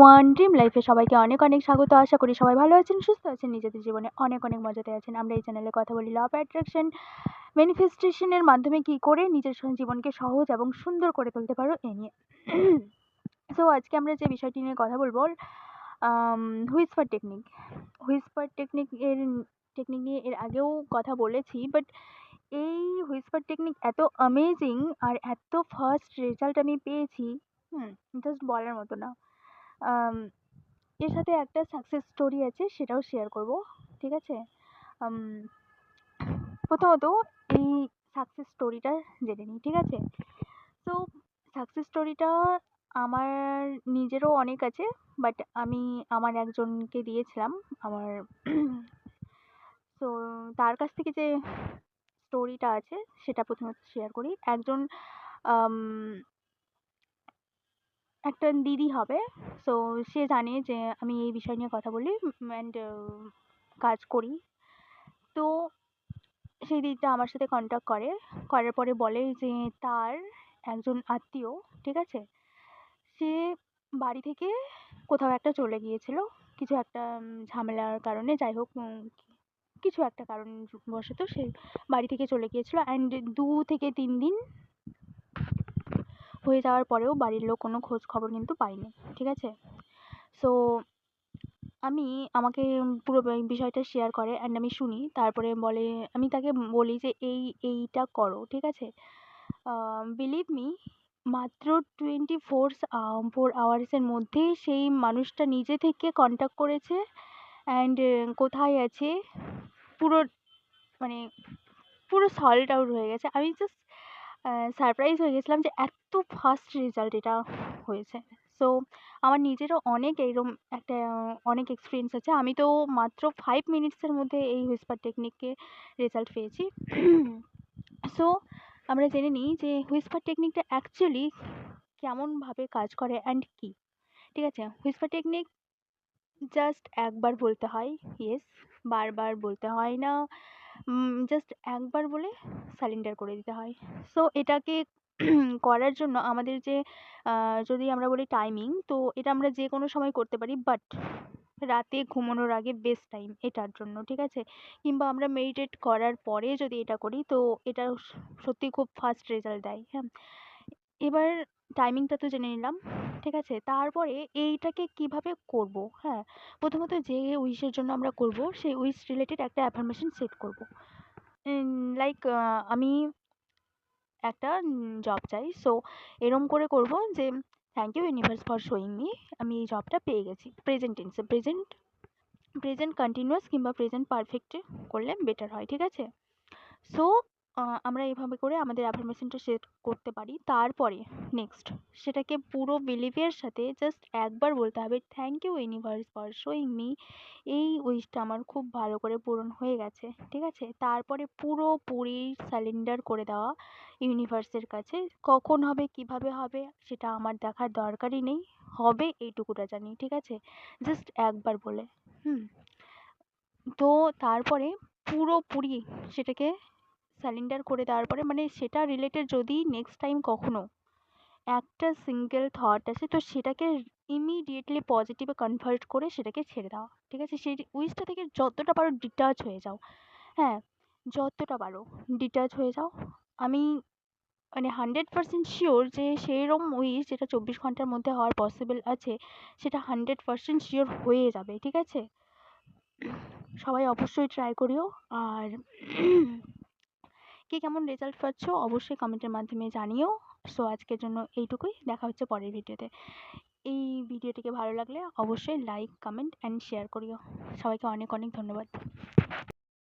Everyone dream লাইফে সবাইকে অনেক অনেক স্বাগত। আশা করি সবাই ভালো আছেন, সুস্থ আছেন, নিজেদের জীবনে অনেক অনেক মজাতে আছেন। আমরা এই চ্যানেলে কথা বলি ল অ্যাট্রাকশন ম্যানিফেস্টেশনের মাধ্যমে কি করে নিজের জীবনকে সহজ এবং সুন্দর করে তুলতে পারো এ নিয়ে। সো আজকে আমরা যে বিষয়টি নিয়ে কথা বলব হুইসপার টেকনিক হুইসপার টেকনিক এর টেকনিক নিয়ে এর আগেও কথা বলেছি বাট এই হুইসপার টেকনিক এত অ্যামেজিং আর এত ফাস্ট রেজাল্ট আমি পেয়েছি, হুম জাস্ট বলার মতো না। এর সাথে একটা সাকসেস স্টোরি আছে, সেটাও শেয়ার করব, ঠিক আছে? প্রথমত এই সাকসেস স্টোরিটা জেনে নিই, ঠিক আছে? তো সাকসেস স্টোরিটা আমার নিজেরও অনেক আছে বাট আমি আমার একজনকে দিয়েছিলাম, আমার তো তার কাছ থেকে যে স্টোরিটা আছে, সেটা প্রথমত শেয়ার করি। একজন একটা দিদি হবে। সো সে জানে যে আমি এই বিষয় নিয়ে কথা বলি অ্যান্ড কাজ করি। তো সেই দিদিটা আমার সাথে কন্ট্যাক্ট করে। করার পরে বলে যে তার একজন আত্মীয়, ঠিক আছে? সে বাড়ি থেকে কোথাও একটা চলে গিয়েছিল। কিছু একটা ঝামেলার কারণে, যাই হোক কিছু একটা কারণ বশত সে বাড়ি থেকে চলে গিয়েছিল। অ্যান্ড দু থেকে তিন দিন হয়ে যাওয়ার পরেও বাড়ির লোক কোনো খোঁজ খবর কিন্তু পায়নি, ঠিক আছে? সো আমি আমাকে পুরো বিষয়টা শেয়ার করে অ্যান্ড আমি শুনি, তারপরে বলে, আমি তাকে বলি যে এই, এইটা করো, ঠিক আছে? বিলিভ মি মাত্র টোয়েন্টি ফোর ফোর আওয়ার্সের মধ্যেই সেই মানুষটা নিজে থেকে কন্ট্যাক্ট করেছে অ্যান্ড কোথায় আছে, পুরো মানে পুরো সল্ট আউট হয়ে গেছে। আমি জাস্ট সারপ্রাইজ হয়ে গেছিলাম যে এত ফাস্ট রেজাল্ট এটা হয়েছে। সো আমার নিজেরও অনেক এইরকম একটা, অনেক এক্সপিরিয়েন্স আছে। আমি তো মাত্র ফাইভ মিনিটসের মধ্যে এই হুইসপার টেকনিকে রেজাল্ট পেয়েছি। সো আমরা জেনে নিই যে হুইসপার টেকনিকটা অ্যাকচুয়ালি কেমনভাবে কাজ করে অ্যান্ড কী। ঠিক আছে? হুইসপার টেকনিক জাস্ট একবার বলতে হয় ইয়েস বারবার বলতে হয় না। জাস্ট একবার বলে সারেন্ডার করে দিতে হয়। সো এটাকে করার জন্য আমাদের যে যদি আমরা বলি টাইমিং তো এটা আমরা যে কোনো সময় করতে পারি বাট রাতে ঘুমানোর আগে বেস্ট টাইম এটার জন্য, ঠিক আছে? কিংবা আমরা মেডিটেট করার পরে যদি এটা করি, তো এটা সত্যি খুব ফাস্ট রেজাল্ট দেয় হ্যাঁ? এবার টাইমিংটা তো জেনে নিলাম। ঠিক আছে? তারপরে এইটাকে কীভাবে করব? হ্যাঁ প্রথমত যে উইশের জন্য আমরা করব, সেই উইশ রিলেটেড একটা অ্যাফার্মেশন সেট করব। লাইক আমি একটা জব চাই। সো, এরম করে করব যে thank you universe for showing me আমি এই জবটা পেয়ে গেছি। প্রেজেন্ট টেন্সে প্রেজেন্ট প্রেজেন্ট কন্টিনিউয়াস কিংবা প্রেজেন্ট পারফেক্টে করলে বেটার হয়, ঠিক আছে? সো আমরা এভাবে করে আমাদের অ্যাফার্মেশনটা সেট করতে পারি। তারপরে নেক্সট সেটাকে পুরো বিলিভের সাথে জাস্ট একবার বলতে হবে thank you universe for showing me এই উইশটা আমার খুব ভালো করে পূরণ হয়ে গেছে, ঠিক আছে? তারপরে পুরোপুরি সারেন্ডার করে দেওয়া ইউনিভার্সের কাছে। কখন হবে, কীভাবে হবে, সেটা আমার দেখার দরকারই নেই। হবে এইটুকুটা জানি, ঠিক আছে? জাস্ট একবার বলে, হুম। তো তারপরে পুরোপুরি সেটাকে সারেন্ডার করে দেওয়ার পরে মানে সেটা রিলেটেড যদি নেক্সট টাইম কখনো একটা সিঙ্গেল থট আসে, তো সেটাকে ইমিডিয়েটলি পজিটিভে কনভার্ট করে সেটাকে ছেড়ে দেওয়া, ঠিক আছে? সেই উইশটা থেকে যতটা পারো ডিটাচ হয়ে যাও হ্যাঁ? যতটা পারো ডিটাচ হয়ে যাও। আমি মানে হান্ড্রেড পার্সেন্ট শিওর যে সেইরকম উইশ যেটা চব্বিশ ঘণ্টার মধ্যে হওয়ার পসিবল আছে, সেটা হান্ড্রেড পার্সেন্ট শিওর হয়ে যাবে, ঠিক আছে? সবাই অবশ্যই ট্রাই করিও, আর কে কেমন রেজাল্ট পাচ্ছ অবশ্যই কমেন্টের মাধ্যমে জানিও। সো আজকের জন্য এইটুকুই। দেখা হচ্ছে পরের ভিডিওতে এই ভিডিওটিকে ভালো লাগলে অবশ্যই লাইক কমেন্ট অ্যান্ড শেয়ার করিও। সবাইকে অনেক অনেক ধন্যবাদ।